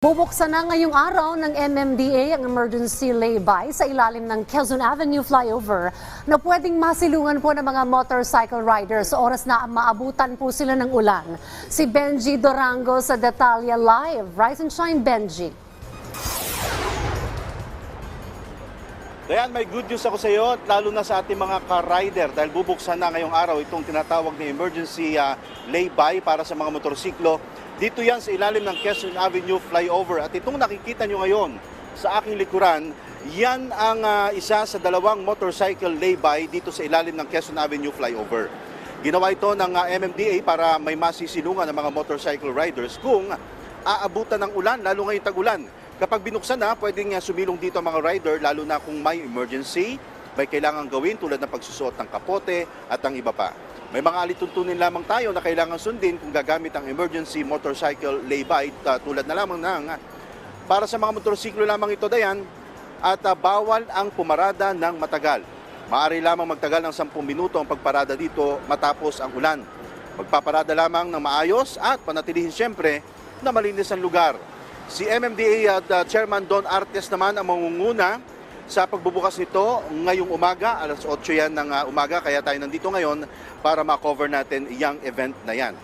Bubuksan na ngayong araw ng MMDA ang emergency lay-by sa ilalim ng Quezon Avenue flyover na pwedeng masilungan po ng mga motorcycle riders oras na maabutan po sila ng ulan. Si Benji Dorango sa Detalya Live. Rise and shine, Benji. Dayan, may good news ako sa iyo, lalo na sa ating mga ka-rider dahil bubuksan na ngayong araw itong tinatawag na emergency ah, lay-by para sa mga motorsiklo. Dito yan sa ilalim ng Quezon Avenue flyover at itong nakikita nyo ngayon sa aking likuran, yan ang ah, isa sa dalawang motorcycle lay-by dito sa ilalim ng Quezon Avenue flyover. Ginawa ito ng ah, MMDA para may masisilungan ng mga motorcycle riders kung aabutan ng ulan, lalo ngayong tag-ulan. Kapag binuksan na, pwedeng uh, sumilong dito ang mga rider, lalo na kung may emergency, may kailangan gawin tulad ng pagsusuot ng kapote at ang iba pa. May mga alituntunin lamang tayo na kailangan sundin kung gagamit ang emergency motorcycle lay-by uh, tulad na lamang ng uh, para sa mga motorsiklo lamang ito, Dayan, at uh, bawal ang pumarada ng matagal. Maaari lamang magtagal ng 10 minuto ang pagparada dito matapos ang ulan. Magpaparada lamang ng maayos at panatilihin siyempre na malinis ang lugar. Si MMDA at uh, Chairman Don Artes naman ang mangunguna sa pagbubukas nito ngayong umaga, alas 8 yan ng uh, umaga, kaya tayo nandito ngayon para ma-cover natin yung event na yan.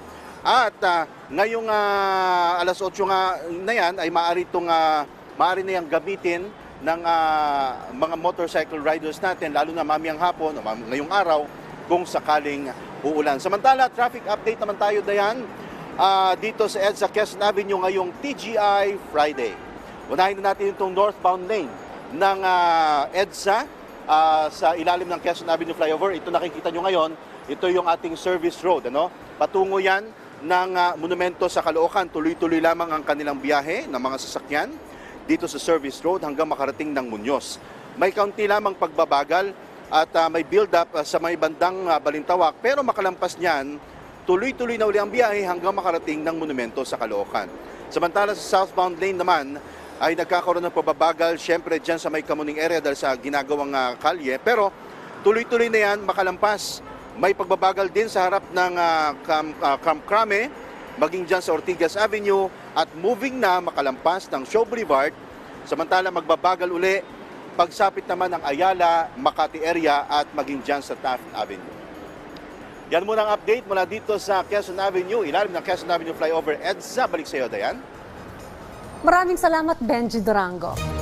At uh, ngayong uh, alas 8 nga na yan ay maaari, itong, uh, maaari na yung gamitin ng uh, mga motorcycle riders natin, lalo na mamayang hapon o ngayong araw kung sakaling uulan. Samantala, traffic update naman tayo, Dayan, ah, dito sa EDSA Quezon Avenue ngayong TGI Friday. Unahin na natin itong northbound lane ng ah, EDSA ah, sa ilalim ng Quezon Avenue flyover. Ito nakikita nyo ngayon, ito yung ating service road. Ano? Patungo yan ng ah, monumento sa Caloocan. Tuloy-tuloy lamang ang kanilang biyahe ng mga sasakyan dito sa service road hanggang makarating ng Muñoz. May kaunti lamang pagbabagal at ah, may build-up ah, sa may bandang ah, Balintawak pero makalampas niyan, tuloy-tuloy na uli ang biyahe hanggang makarating ng monumento sa Caloocan. Samantala sa southbound lane naman ay nagkakaroon ng pagbabagal syempre dyan sa may Kamuning area dahil sa ginagawang ah, kalye pero tuloy-tuloy na yan makalampas. May pagbabagal din sa harap ng uh, ah, Camp Crame, maging dyan sa Ortigas Avenue at moving na makalampas ng Show Boulevard. Samantala magbabagal uli pagsapit naman ng Ayala, Makati area at maging dyan sa Taft Avenue. Yan muna ang update mula dito sa Quezon Avenue, ilalim ng Quezon Avenue flyover EDSA. Balik sa iyo, Dayan. Maraming salamat, Benji Dorango.